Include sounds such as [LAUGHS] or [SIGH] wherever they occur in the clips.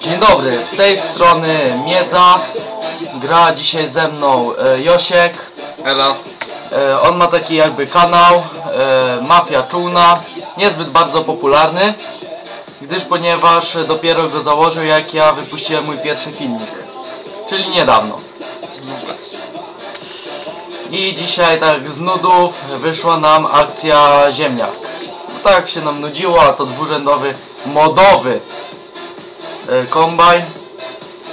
Dzień dobry, z tej strony Miedza. Gra dzisiaj ze mną e, Josiek. Hello. E, on ma taki jakby kanał e, Mafia Czulna. Niezbyt bardzo popularny, gdyż ponieważ dopiero go założył jak ja wypuściłem mój pierwszy filmik. Czyli niedawno. I dzisiaj tak z nudów wyszła nam akcja ziemniak. Tak się nam nudziło, a to dwurzędowy, modowy kombajn.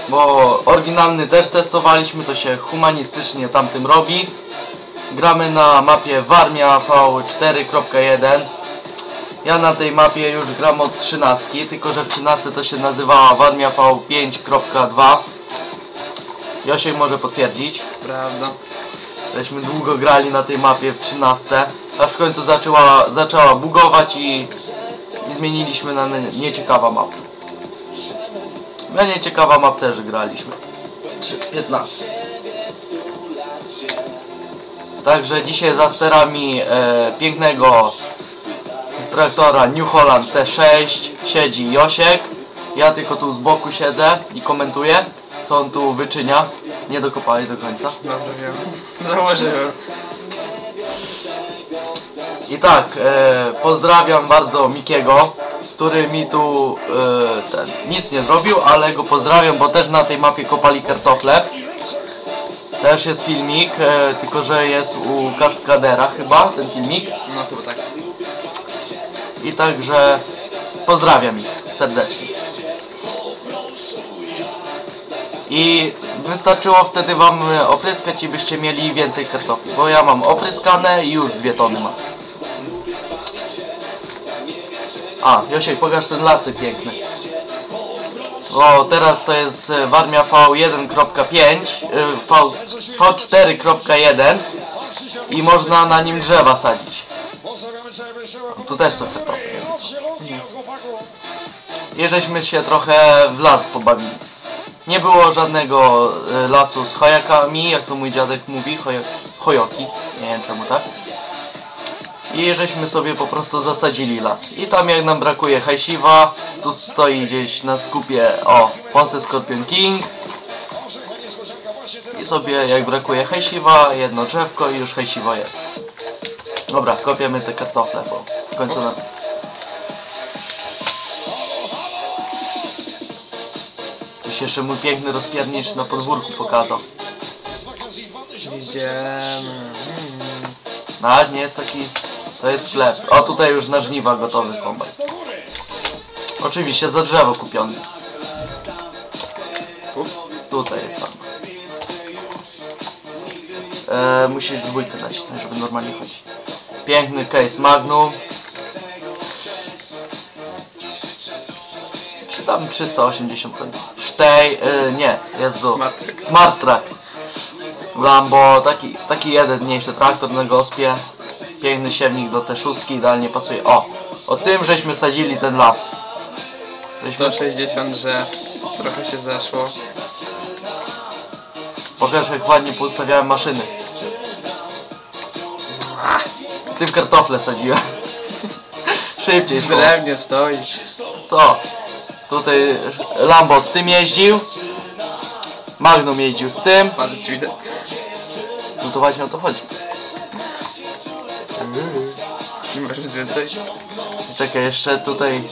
Bo oryginalny też testowaliśmy, to się humanistycznie tamtym robi. Gramy na mapie Warmia V4.1. Ja na tej mapie już gram od 13, tylko że w 13 to się nazywała Warmia V5.2. Josiek może potwierdzić. Prawda. Żeśmy długo grali na tej mapie w 13, aż w końcu zaczęła, zaczęła bugować i, i zmieniliśmy na nie- nieciekawa map. Na nieciekawa map też graliśmy. Trzy- 15. Także dzisiaj za sterami e, pięknego traktora New Holland T6 siedzi Josiek. Ja tylko tu z boku siedzę i komentuję, co on tu wyczynia. Nie dokopali do końca. Dobrze wiem. Założyłem. I tak, e, pozdrawiam bardzo Mikiego, który mi tu e, ten, nic nie zrobił, ale go pozdrawiam, bo też na tej mapie kopali kartofle. Też jest filmik, e, tylko że jest u Kaskadera chyba ten filmik. No chyba tak. I także pozdrawiam ich serdecznie. I wystarczyło wtedy wam e, opryskać i byście mieli więcej kartofli, bo ja mam opryskane i już dwie tony mam. A, Josiek, pokaż ten lacy piękny. O, teraz to jest e, Warmia V1.5, e, V, V4.1 i można na nim drzewa sadzić. Tu też są kartofle. I żeśmy się trochę w las pobawili. Nie było żadnego e, lasu z chojakami, jak to mój dziadek mówi, chojoki, nie wiem czemu tak. I żeśmy sobie po prostu zasadzili las. I tam jak nam brakuje hajsiwa, tu stoi gdzieś na skupie, o, Ponce Scorpion King. I sobie jak brakuje hajsiwa, jedno drzewko i już hajsiwo jest. Dobra, kopiemy te kartofle, bo w końcu nam... Tu się jeszcze mój piękny rozpiernicz na podwórku pokazał. Idziemy. Nawet nie jest taki... To jest sklep. O, tutaj już na żniwa gotowy kombajn. Oczywiście za drzewo kupiony. Tutaj jest tam. E, musisz dwójkę nacisnąć, żeby normalnie chodzić. Piękny case Magnum. Czy tam 380 koni? Sztej, e, nie, do... Smart Track. Smart Track. Lambo, taki, taki jeden mniejszy traktor na gospie. Piękny siewnik do te szóstki, idealnie pasuje. O, o tym żeśmy sadzili ten las. Żeśmy 160 drzew. Trochę się zeszło. Pokaż jak ładnie poustawiałem maszyny. W tym kartofle sadziłem. [LAUGHS] Szybciej szło. drewnie stoi. Co? Tutaj Lambo z tym jeździł. Magnum jeździł z tym. Patrz, widać. No to właśnie o to chodzi. Nie masz nic więcej? Czekaj, jeszcze tutaj...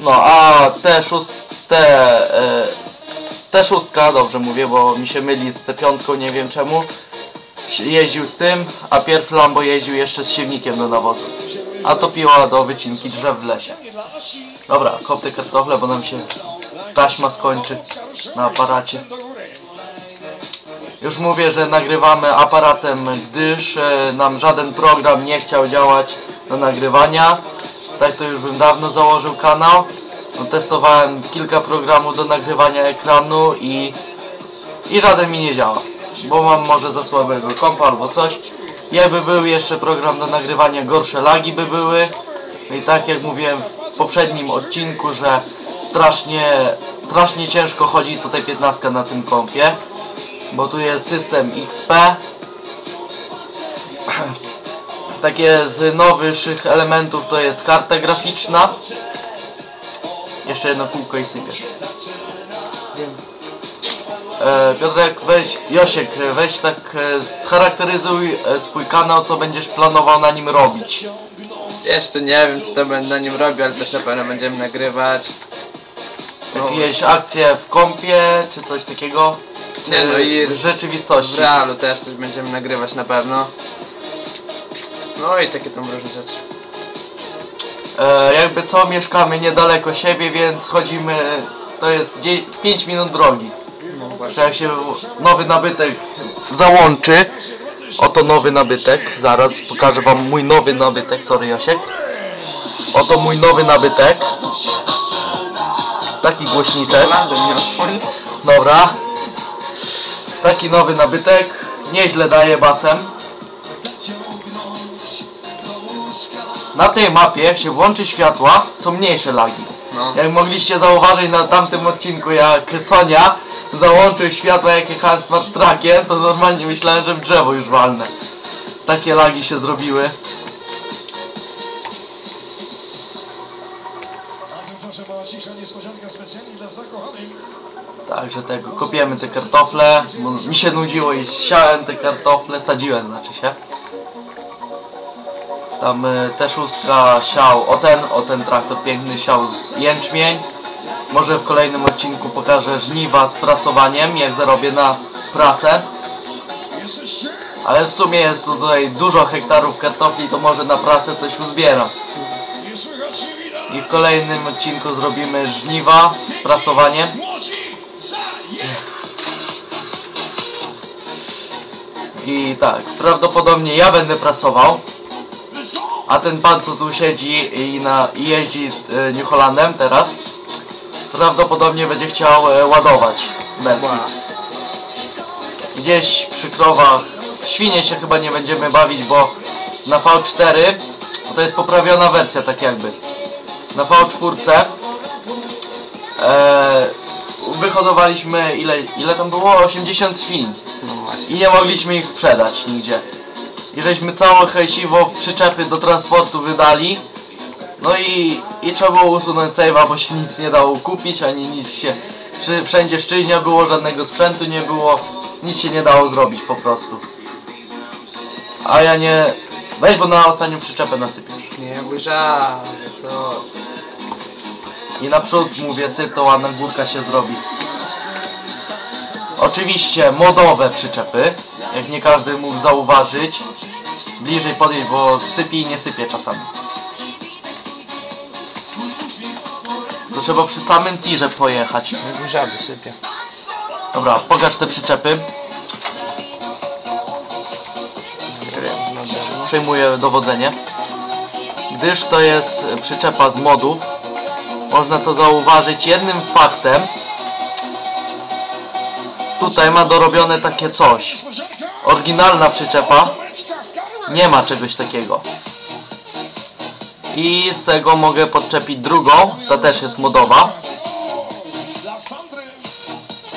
No, a te szóst... te... E, dobrze mówię, bo mi się myli z te piątką, nie wiem czemu. Jeździł z tym, a pierw Lambo jeździł jeszcze z siewnikiem do nawozu. A to piła do wycinki drzew w lesie. Dobra, kop te kartofle, bo nam się taśma skończy na aparacie. Już mówię, że nagrywamy aparatem, gdyż e, nam żaden program nie chciał działać do nagrywania. Tak to już bym dawno założył kanał. No, testowałem kilka programów do nagrywania ekranu i, i żaden mi nie działa. Bo mam może za słabego kompa albo coś. Jakby był jeszcze program do nagrywania, gorsze lagi by były. No i tak jak mówiłem w poprzednim odcinku, że strasznie, strasznie ciężko chodzi tutaj 15 na tym kompie bo tu jest system XP [CLEARS THROAT] takie z nowych elementów to jest karta graficzna jeszcze jedno kółko i sypiesz. E, Piotrek, weź, Josiek, weź tak e, scharakteryzuj e, swój kanał, co będziesz planował na nim robić. Jeszcze nie wiem, co to będę na nim robił, ale też na pewno będziemy nagrywać. Jakieś akcje w kompie, czy coś takiego? Nie, no i w rzeczywistości. w realu też coś będziemy nagrywać na pewno. No i takie tam różne rzeczy. E, jakby co, mieszkamy niedaleko siebie, więc chodzimy, to jest 5 minut drogi. No właśnie. jak się nowy nabytek załączy, oto nowy nabytek, zaraz pokażę wam mój nowy nabytek, sorry Josiek. Oto mój nowy nabytek. Taki głośniczek. Dobra. Taki nowy nabytek. Nieźle daje basem. Na tej mapie, jak się włączy światła, są mniejsze lagi. No. Jak mogliście zauważyć na tamtym odcinku, jak Sonia załączył światła jak jechałem smart trackiem, to normalnie myślałem, że w drzewo już walnę. Takie lagi się zrobiły. Cisza, niespodzianka specjalnie dla zakochanych. Także tego, kopiemy te kartofle, bo mi się nudziło i siałem te kartofle, sadziłem znaczy się. Tam y, te szóstka siał, o ten, o ten traktor piękny siał z jęczmień. Może w kolejnym odcinku pokażę żniwa z prasowaniem, jak zarobię na prasę. Ale w sumie jest tutaj dużo hektarów kartofli, to może na prasę coś uzbieram. I w kolejnym odcinku zrobimy żniwa! Je! I tak, prawdopodobnie ja będę prasował. A ten pan co tu siedzi i, na, i jeździ e, New Hollandem teraz prawdopodobnie będzie chciał e, ładować. Gdzieś przy krowach świnie się chyba nie będziemy bawić, bo na V4 to jest poprawiona wersja tak jakby. Na V4 e, wyhodowaliśmy ile, ile tam było? 80 świn No i nie mogliśmy ich sprzedać nigdzie. I żeśmy całe hejsiwo przyczepy do transportu wydali. No i, i trzeba było usunąć save'a, bo się nic nie dało kupić, ani nic się... Wszędzie szczyźnia było, żadnego sprzętu nie było, nic się nie dało zrobić po prostu. A ja nie... Weź, bo na ostatnią przyczepę nasypiesz. Nie bój żal, to... I naprzód mówię, syp to ładna górka się zrobi. Oczywiście modowe przyczepy, jak nie każdy mógł zauważyć. Bliżej podejść, bo sypie i nie sypie czasami. To trzeba przy samym tirze pojechać. Żal, sypie. Dobra, pokaż te przyczepy. Przejmuję dowodzenie. Gdyż to jest przyczepa z modów, można to zauważyć jednym faktem. Tutaj ma dorobione takie coś. Oryginalna przyczepa nie ma czegoś takiego. I z tego mogę podczepić drugą, ta też jest modowa,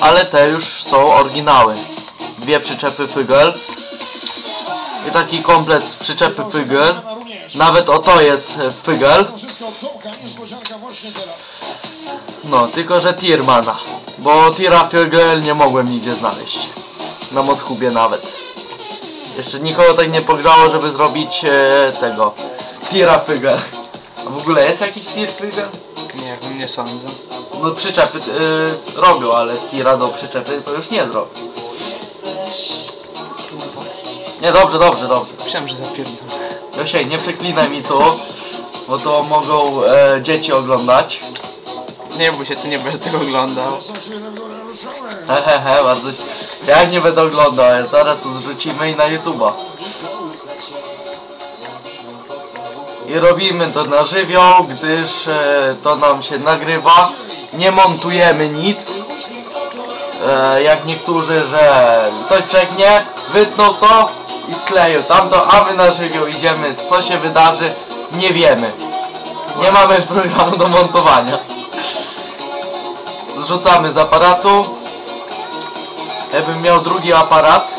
ale te już są oryginały. Dwie przyczepy Fygel i taki komplet z przyczepy Fygel. Nawet o to jest Fygel. To wszystko od Tomka, niespodzianka właśnie teraz. No, tylko że Tiermana. Bo Tira Fygel nie mogłem nigdzie znaleźć. Na Modhubie nawet. Jeszcze nikogo tak nie pograło, żeby zrobić e, tego. Tira Fygel. A w ogóle jest jakiś Tir Fygel? Nie nie sądzę. No przyczepy e, robią, ale Tira do przyczepy to już nie zrobi. Nie, dobrze, dobrze, dobrze. Myślałem, że zapierdolę. Josiej, nie przeklinaj mi tu, bo to mogą e, dzieci oglądać. Nie bój się, tu nie będę tego oglądał. Hehehe, bardzo... Jak nie będę oglądał, ale zaraz to zrzucimy i na YouTube'a. I robimy to na żywioł, gdyż e, to nam się nagrywa. Nie montujemy nic. E, jak niektórzy, że coś przeknie, wytną to i skleją tamto, a my na żywioł idziemy. Co się wydarzy, nie wiemy. Nie mamy programu do montowania. Zrzucamy z aparatu. Jakbym miał drugi aparat,